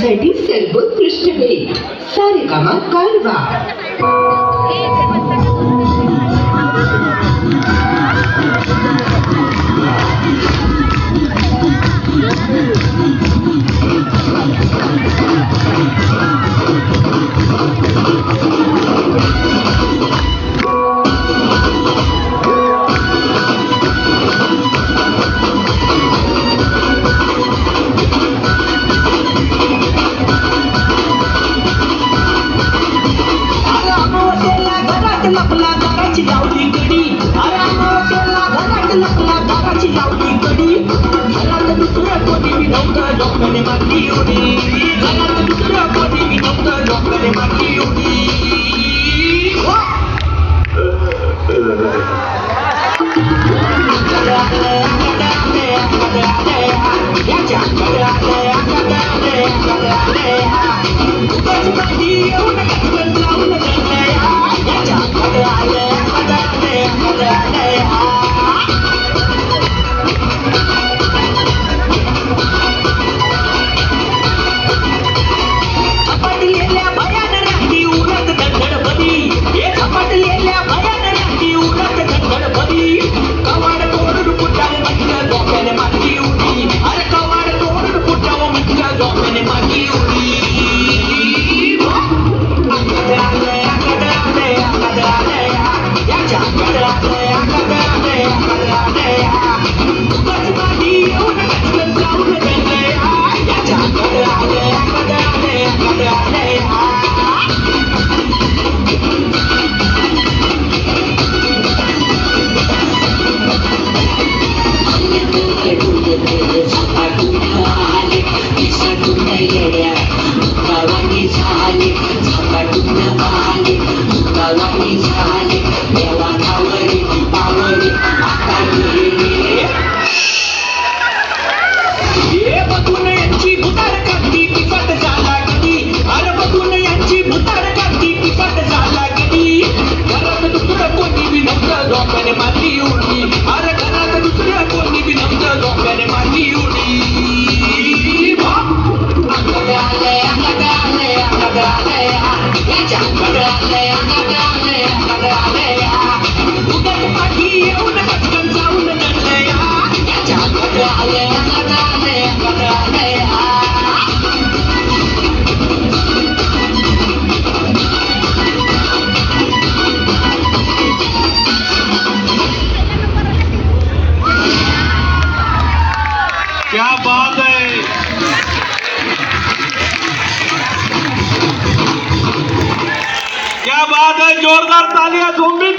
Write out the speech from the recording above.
पंचायती सर्वोत्कृष्ट वेळ सारे कामात कारवा लपला दाराची लावली गडी अरे हॉटेलला घरात लपला दाराची लावली गडी घरात दुसरं कोणी मी नव्हतं डोक्याने मारली उडी घरात दुसरं कोणी मी नव्हतं डोक्याने मारली उडी Yeah. Media. बात है जोरदार तालियाँ सुमित